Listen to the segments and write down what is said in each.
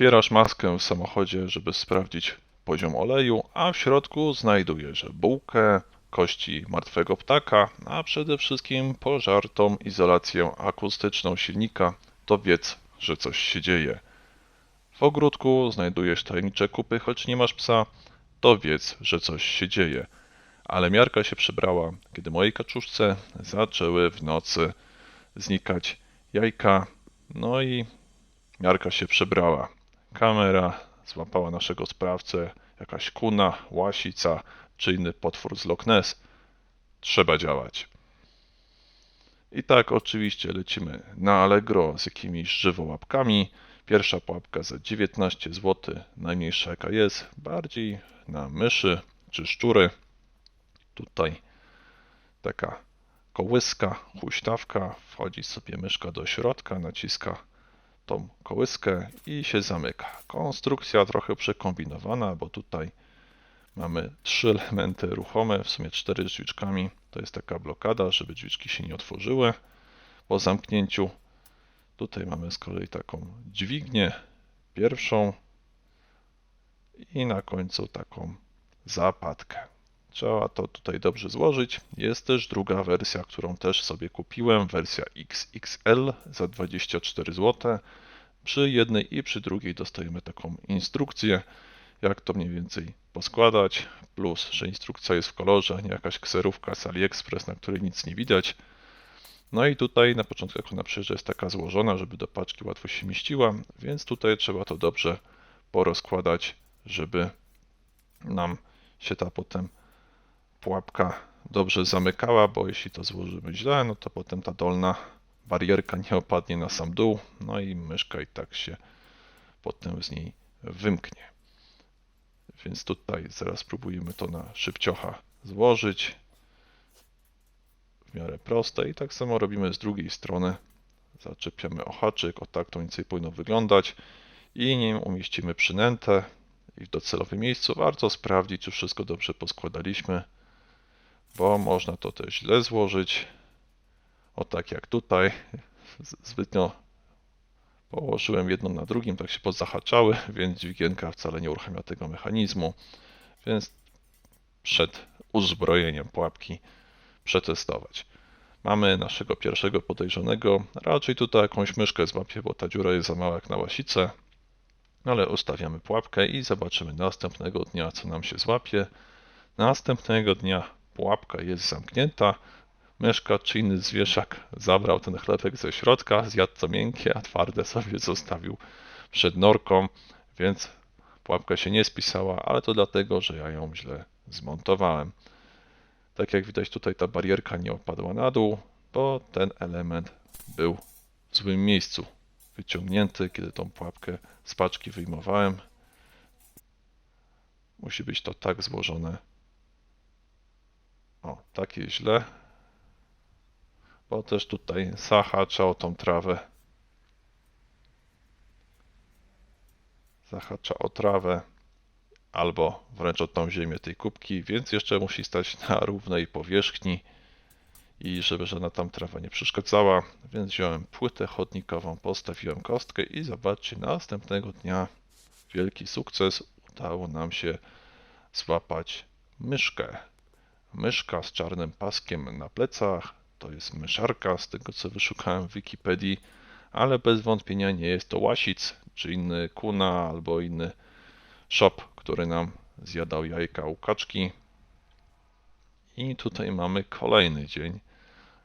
Otwierasz maskę w samochodzie, żeby sprawdzić poziom oleju, a w środku znajdujesz bułkę, kości martwego ptaka, a przede wszystkim pożartą izolację akustyczną silnika, to wiedz, że coś się dzieje. W ogródku znajdujesz tajemnicze kupy, choć nie masz psa, to wiedz, że coś się dzieje. Ale miarka się przebrała, kiedy mojej kaczuszce zaczęły w nocy znikać jajka, no i miarka się przebrała. Kamera złapała naszego sprawcę, jakaś kuna, łasica czy inny potwór z Loch Ness. Trzeba działać. I tak oczywiście lecimy na Allegro z jakimiś żywołapkami. Pierwsza pułapka za 19 zł, najmniejsza jaka jest, bardziej na myszy czy szczury. Tutaj taka kołyska, huśtawka, wchodzi sobie myszka do środka, naciska tą kołyskę i się zamyka. Konstrukcja trochę przekombinowana, bo tutaj mamy trzy elementy ruchome, w sumie cztery z drzwiczkami. To jest taka blokada, żeby drzwiczki się nie otworzyły po zamknięciu. Tutaj mamy z kolei taką dźwignię pierwszą i na końcu taką zapadkę. Trzeba to tutaj dobrze złożyć. Jest też druga wersja, którą też sobie kupiłem, wersja XXL za 24 zł. Przy jednej i przy drugiej dostajemy taką instrukcję, jak to mniej więcej poskładać, plus, że instrukcja jest w kolorze, nie jakaś kserówka z AliExpress, na której nic nie widać. No i tutaj na początku, jak ona przyjeżdża, jest taka złożona, żeby do paczki łatwo się mieściła, więc tutaj trzeba to dobrze porozkładać, żeby nam się ta potem pułapka dobrze zamykała, bo jeśli to złożymy źle, no to potem ta dolna barierka nie opadnie na sam dół, no i myszka i tak się potem z niej wymknie. Więc tutaj zaraz spróbujemy to na szybciocha złożyć. W miarę proste i tak samo robimy z drugiej strony. Zaczepiamy o haczyk, o tak to więcej powinno wyglądać i nim umieścimy przynętę i w docelowym miejscu warto sprawdzić, czy wszystko dobrze poskładaliśmy, bo można to też źle złożyć. O tak jak tutaj, zbytnio położyłem jedno na drugim, tak się pozahaczały, więc dźwigienka wcale nie uruchamia tego mechanizmu, więc przed uzbrojeniem pułapki przetestować. Mamy naszego pierwszego podejrzanego, raczej tutaj jakąś myszkę złapie, bo ta dziura jest za mała jak na łasicę, ale ustawiamy pułapkę i zobaczymy następnego dnia, co nam się złapie. Następnego dnia pułapka jest zamknięta, myszka czy inny zwierzak zabrał ten chlebek ze środka, zjadł co miękkie, a twarde sobie zostawił przed norką, więc pułapka się nie spisała, ale to dlatego, że ja ją źle zmontowałem. Tak jak widać tutaj ta barierka nie opadła na dół, bo ten element był w złym miejscu. Wyciągnięty, kiedy tą pułapkę z paczki wyjmowałem. Musi być to tak złożone. Takie źle. Bo też tutaj zahacza o tą trawę. Zahacza o trawę albo wręcz o tą ziemię tej kubki, więc jeszcze musi stać na równej powierzchni i żeby żadna tam trawa nie przeszkadzała, więc wziąłem płytę chodnikową, postawiłem kostkę i zobaczcie, następnego dnia wielki sukces, udało nam się złapać myszkę. Myszka z czarnym paskiem na plecach, to jest myszarka z tego co wyszukałem w Wikipedii, ale bez wątpienia nie jest to łasic, czy inny kuna albo inny shop, który nam zjadał jajka u kaczki. I tutaj mamy kolejny dzień.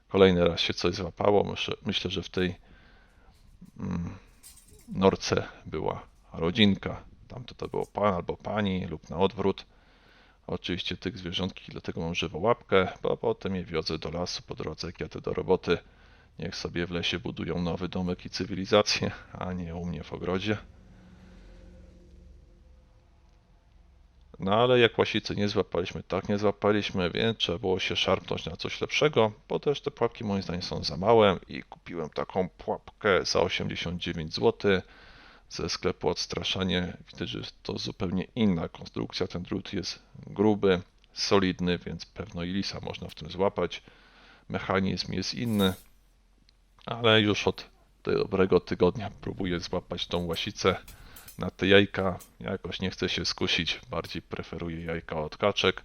Kolejny raz się coś złapało. Myślę, myślę że w tej mm, norce była rodzinka. Tam to, to było pan albo pani lub na odwrót. Oczywiście tych zwierzątki, dlatego mam żywą łapkę, bo potem je wiozę do lasu po drodze, jadę do roboty. Niech sobie w lesie budują nowy domek i cywilizację, a nie u mnie w ogrodzie. No ale jak łasicy nie złapaliśmy, tak nie złapaliśmy, więc trzeba było się szarpnąć na coś lepszego, bo też te pułapki moim zdaniem są za małe i kupiłem taką pułapkę za 89 zł ze sklepu Odstraszanie. Widać, że to zupełnie inna konstrukcja, ten drut jest gruby, solidny, więc pewno i lisa można w tym złapać. Mechanizm jest inny, ale już od dobrego tygodnia próbuję złapać tą łasicę na te jajka jakoś nie chcę się skusić, bardziej preferuję jajka od kaczek.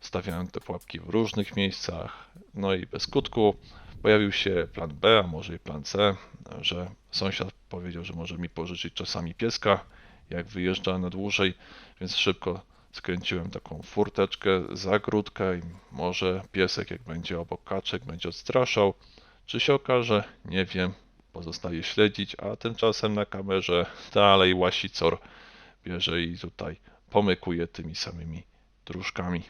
Stawiałem te pułapki w różnych miejscach, no i bez skutku pojawił się plan B, a może i plan C, że sąsiad powiedział, że może mi pożyczyć czasami pieska, jak wyjeżdża na dłużej, więc szybko skręciłem taką furteczkę, zagródkę i może piesek jak będzie obok kaczek będzie odstraszał. Czy się okaże? Nie wiem. Pozostaje śledzić, a tymczasem na kamerze dalej łasicor bierze i tutaj pomykuje tymi samymi dróżkami.